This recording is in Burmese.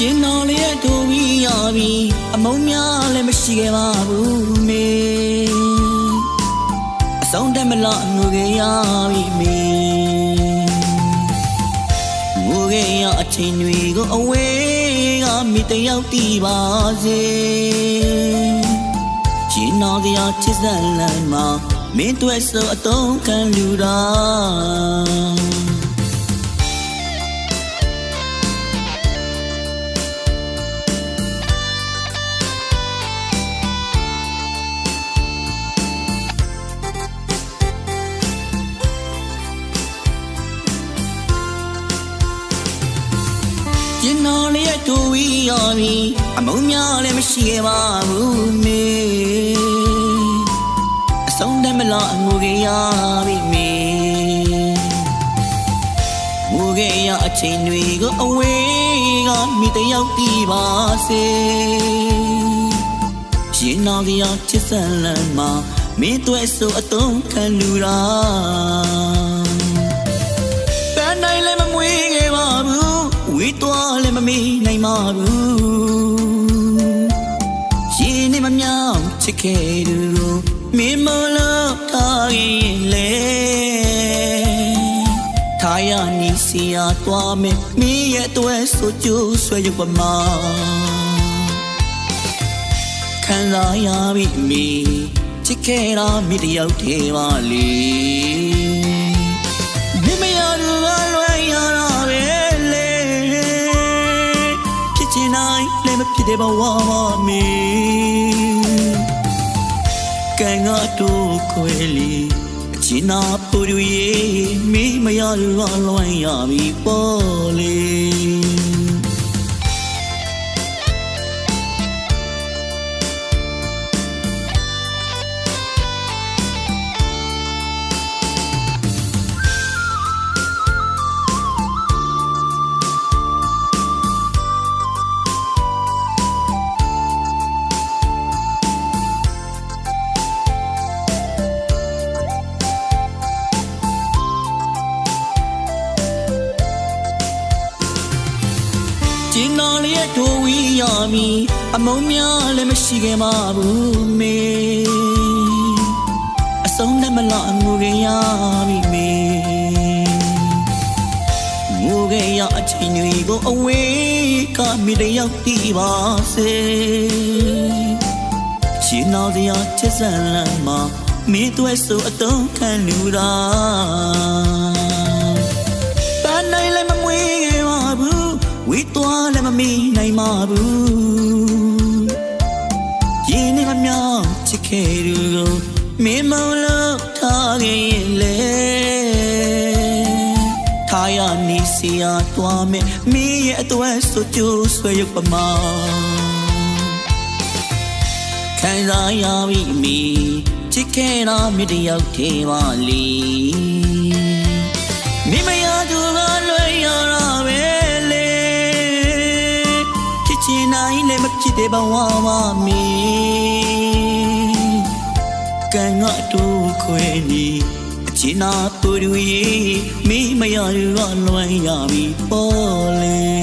ကျင်းတော်လေးရဲ့တို့ပြီးရပြီအမုံများလည်းမရှိခဲ့ပါဘူးမေအဆုံးတက်မလားငိုခဲ့ရပြီမေငိုခဲ့ရအချိန်တွေကိုအဝေးကမိတယောက်တည်ပါစေကျင်းတော်တရားချစ်စံလမ်းမှာမင်းတွေ့ဆိုအတုံးခံလူတာ တော်လေးရဲ့တူဝီရပြီအမုံများလည်းမရှိခဲ့ပါဘူးမေအဆုံးတည်းမလားအငိုကြီးရပြီမေငိုကြီးရအချိန်တွေကိုအဝေးကမိတယောက်တည်ပါစေရင်နာကြီးရချစ်စံလမ်းမှာမင်းတွေ့ဆိုအတုံးခံလူရာ မမေးနိုင်ပါဘူးရှင်နေမမြောင်ချစ်ခဲ့သူကိုမင်းမလို့ထားရင်လေထားရနီစီယာသွားမယ်မင်းရဲ့အတွက်ဆိုကြိုးဆွဲရုပ်ပမာခံစားရပြီမီချစ်ခဲ့တာမိတယောက်တည်းပါလေ ဖြစ်တဲ့ဘဝမှာမီကံကတို့ခွဲလီအချင်နာပူရီမိမရသူကလွယ်ရပြီပေါ်လေ ကျင်းတော်လေးရဲ့တို့ဝီရမီအမုံများလည်းမရှိခဲ့ပါဘူးမေအဆုံးနဲ့မလားအငိုကြီးရပြီမေငိုကြီးရအချိန်တွေကိုအဝေးကမိတယောက်တည်ပါစေရှင်တော်တရားချစ်စံလမ်းမှာမင်းတို့ဆိုအတုံးခံလူတာ ဘူးရင်းနေမမြောင်ချစ်ခဲ့သူကိုမင်းမလို့ထားခဲ့ရင်လေထားရနေစီယာသွားမယ်မင်းရဲ့အတွက်ဆိုကြိုးဆွဲရုပ်ပမာခံစားရပြီမီချစ်ခဲ့တာမြစ်တယောက်သေးပါလီ တဲ့ဘဝမှာမီကံကတူခွေနီအချင်နာပူရီမိမရသူကလွယ်ရပြီပေါ်လေ